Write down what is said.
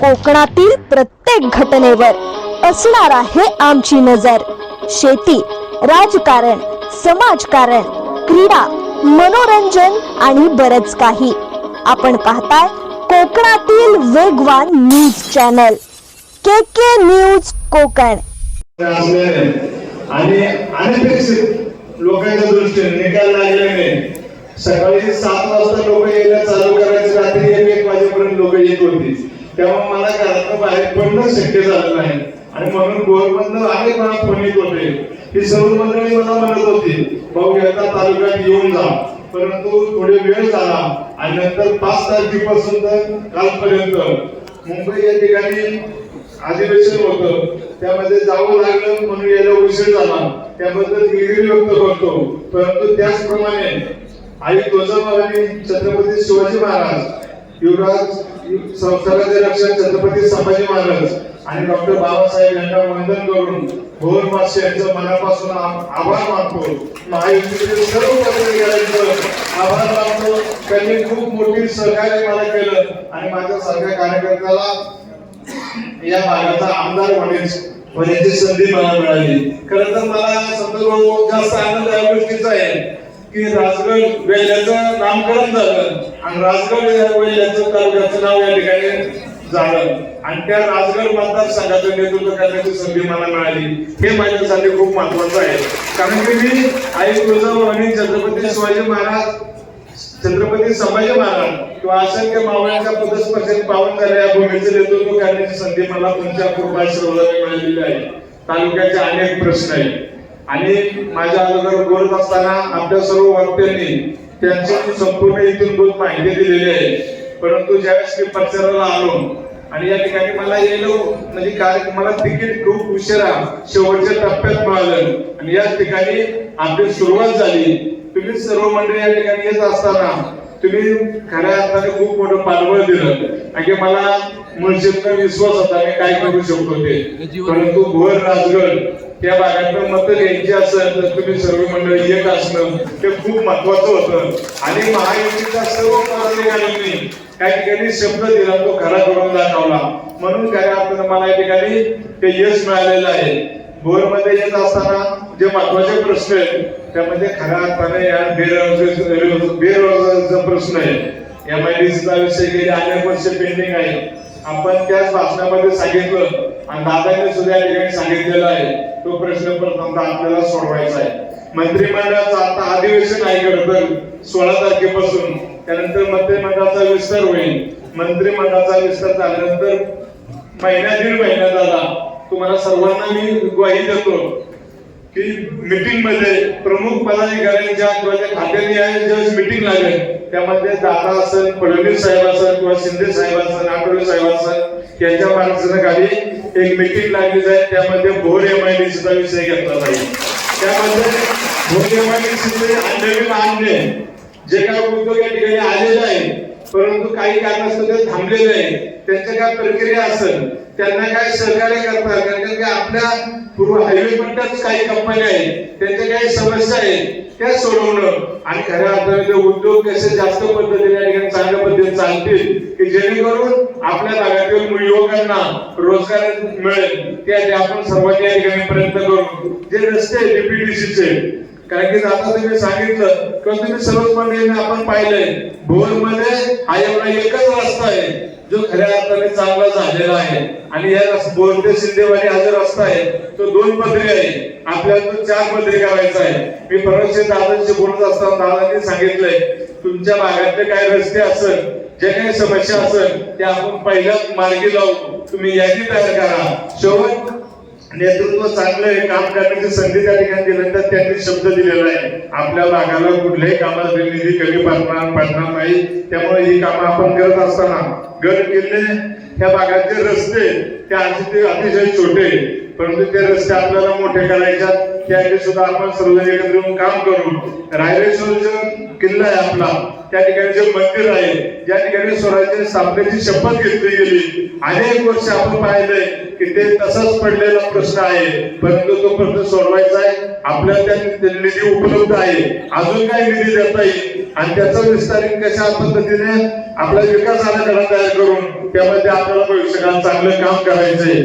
कोकणातील प्रत्येक घटनेवर असणार आहे आमची नजर. शेती राजकारण समाजकारण क्रीडा मनोरंजन आणि बरच काही. आपण पाहताय कोकणातील वेगवान news channel. K K news Konkan. आणि अनपेक्षित लोकांच्या दृष्टीने निकाल लागल्याने सकाळी सात वाजता लोक यायला चालू करायचे रात्री एक वाजेपर्यंत लोक येत होती. तेव्हा मला घरातून बाहेर पडणं शक्य झालं नाही. आणि म्हणून गोरमधनं अनेक मला फोन होते ही सर्व मंडळी मला म्हणत होती भाऊ एका तालुक्यात येऊन जा. परंतु थोडे वेळ झाला आणि नंतर पाच तारखेपासून तर कालपर्यंत मुंबई या ठिकाणी अधिवेशन होतं. त्यामध्ये जावं लागलं म्हणून यायला उशीर झाला. त्याबद्दल दिलगिरी व्यक्त करतो. परंतु त्याचप्रमाणे आई तुळजाभवानी छत्रपती शिवाजी महाराज युवराज संस्थानाचे रक्षक छत्रपती संभाजी महाराज आणि डॉक्टर बाबासाहेब यांना वंदन करून भोर मासे यांचं मनापासून आभार मानतो. महायुतीचे सर्व पत्रकारांचं आभार मानतो. त्यांनी खूप मोठी सहकार्य मला केलं आणि माझ्या सारख्या कार्यकर्त्याला या भागाचा आमदार होण्याची होण्याची संधी मला मिळाली. खरं तर मला संदर्भ जास्त आनंद या गोष्टीचा आहे की राजगड वेल्ल्याचं नामकरण झालं. आणि राजगड यावेळी यांचं तालुक्याचं नाव या ठिकाणी झालं. आणि त्या राजगड मतदारसंघाचं नेतृत्व करण्याची संधी मला मिळाली. हे माझ्यासाठी खूप महत्वाचं आहे. कारण की मी आई आणि छत्रपती शिवाजी महाराज छत्रपती संभाजी महाराज किंवा असंख्य मावळ्यांच्या पदस्पर्शाने पावन झाल्या या भूमीचे नेतृत्व करण्याची संधी मला तुमच्या कृपाश्रवदाने मिळालेली आहे. तालुक्याचे अनेक प्रश्न आहेत. आणि माझ्या अगोदर बोलत असताना आपल्या सर्व वक्त्यांनी त्यांची संपूर्ण इथून माहिती दिलेली आहे. परंतु ज्यावेळेस मी परिसराला आलो आणि या ठिकाणी मला येलो म्हणजे कार्यक्रमाला मला तिकीट खूप उशिरा शेवटच्या टप्प्यात मिळालं. आणि याच ठिकाणी आपली सुरुवात झाली. तुम्ही सर्व मंडळी या ठिकाणी येत असताना तुम्ही खऱ्या अर्थाने खूप मोठं पाठबळ दिलं. आणि मला मुळशीतला विश्वास होता मी काय करू शकतो ते. परंतु भोर राजगड त्या भागातलं मत घ्यायची असेल तर तुम्ही सर्व मंडळ येत असणं ते खूप महत्वाचं होतं. आणि महायुतीचा सर्व पदाधिकाऱ्यांनी त्या ठिकाणी शब्द दिला तो खरा करून दाखवला. म्हणून खऱ्या अर्थानं मला या ठिकाणी ते यश मिळालेलं आहे. भोरमध्ये येत असताना जे महत्त्वाचे प्रश्न आहेत त्यामध्ये खऱ्या अर्थाने या बेरोजगार बेरोजगारीचा प्रश्न आहे. एम आय डी सीचा विषय गेले अनेक वर्ष पेंडिंग आहे. आपण त्याच भाषणामध्ये सांगितलं आणि दादाने सुद्धा या ठिकाणी सांगितलेलं आहे. तो प्रश्न प्रथमतः आपल्याला सोडवायचा आहे. मंत्रिमंडळाचं आता अधिवेशन आहे खरं सोळा तारखेपासून. त्यानंतर मंत्रिमंडळाचा विस्तार होईल. मंत्रिमंडळाचा विस्तार झाल्यानंतर महिना दीड महिना झाला. तुम्हाला सर्वांना मी ग्वाही देतो. की मीटिंगमध्ये प्रमुख पदाधिकाऱ्यांच्या किंवा त्या खात्याने आहे ज्यावेळेस मीटिंग लागेल त्यामध्ये दादा असेल फडणवीस साहेब असेल किंवा शिंदे साहेब असेल आठवले साहेब असेल यांच्या मार्गदर्शनाखाली एक मीटिंग लागली जाईल. त्यामध्ये भोर एमआयडीसीचा विषय घेतला जाईल. त्यामध्ये भोर एमआयडीसीचे नवीन आणणे जे काय उद्योग या ठिकाणी आलेले आहे परंतु काही कारणास्तव ते थांबलेले आहे त्यांच्या काय प्रक्रिया असेल त्यांना काय सहकार्य करतात कारण की आपल्या पूर्व हायवे म्हणतात काही कंपन्या आहेत त्यांच्या काही समस्या आहेत त्या सोडवणं. आणि खऱ्या अर्थाने उद्योग कसे जास्त पद्धतीने या चांगल्या पद्धतीने चालतील की जेणेकरून आपल्या भागातील युवकांना रोजगार मिळेल त्या आपण सर्वांच्या ठिकाणी प्रयत्न करू. जे रस्ते डीपीडीसीचे कारण की आता तुम्ही सांगितलं किंवा तुम्ही सर्वच मंडळींनी आपण पाहिलंय भोरमध्ये हा एवढा एकच रस्ता आहे जो खऱ्या अर्थाने चांगला झालेला आहे. आणि या रस- ते सिद्धेवाडी हा जो रस्ता आहे तो दोन पदरी आहे. आपल्याला तो चार पदरी करायचा आहे. मी परवाशे दादांशी बोलत असताना दादांनी सांगितलंय तुमच्या भागातले काय रस्ते असेल जे काही समस्या असेल ते आपण पहिल्याच मार्गी लावू तुम्ही यादी तयार करा. शेवट नेतृत्व चांगलं आहे काम करण्याची संधी त्या ठिकाणी दिल्यानंतर त्यांनी शब्द दिलेला आहे. आपल्या भागाला कुठल्याही कामाला निधी कमी पडणार पडणार नाही. त्यामुळे ही कामं आपण करत असताना गड किल्ले ह्या भागाचे रस्ते ते अतिशय छोटे. परंतु ते रस्ते आपल्याला मोठे करायच्या त्यासाठी सुद्धा आपण सर्वजण एकत्र येऊन काम करू रायरेश्वर जो किल्ला आहे आपला त्या ठिकाणी जे मंदिर आहे ज्या ठिकाणी स्वराज्य स्थापनेची शपथ घेतली गेली. अनेक वर्ष आपण पाहिलंय की ते तसाच पडलेला प्रश्न आहे. परंतु तो प्रश्न सोडवायचा आहे. आपल्याला त्या निधी उपलब्ध आहे. अजून काय निधी देता येईल? आणि त्याचा विस्तारित कशा पद्धतीने आपला विकास आराखडा तयार करून त्यामध्ये आपल्याला भविष्यकाळ चांगलं काम करायचंय.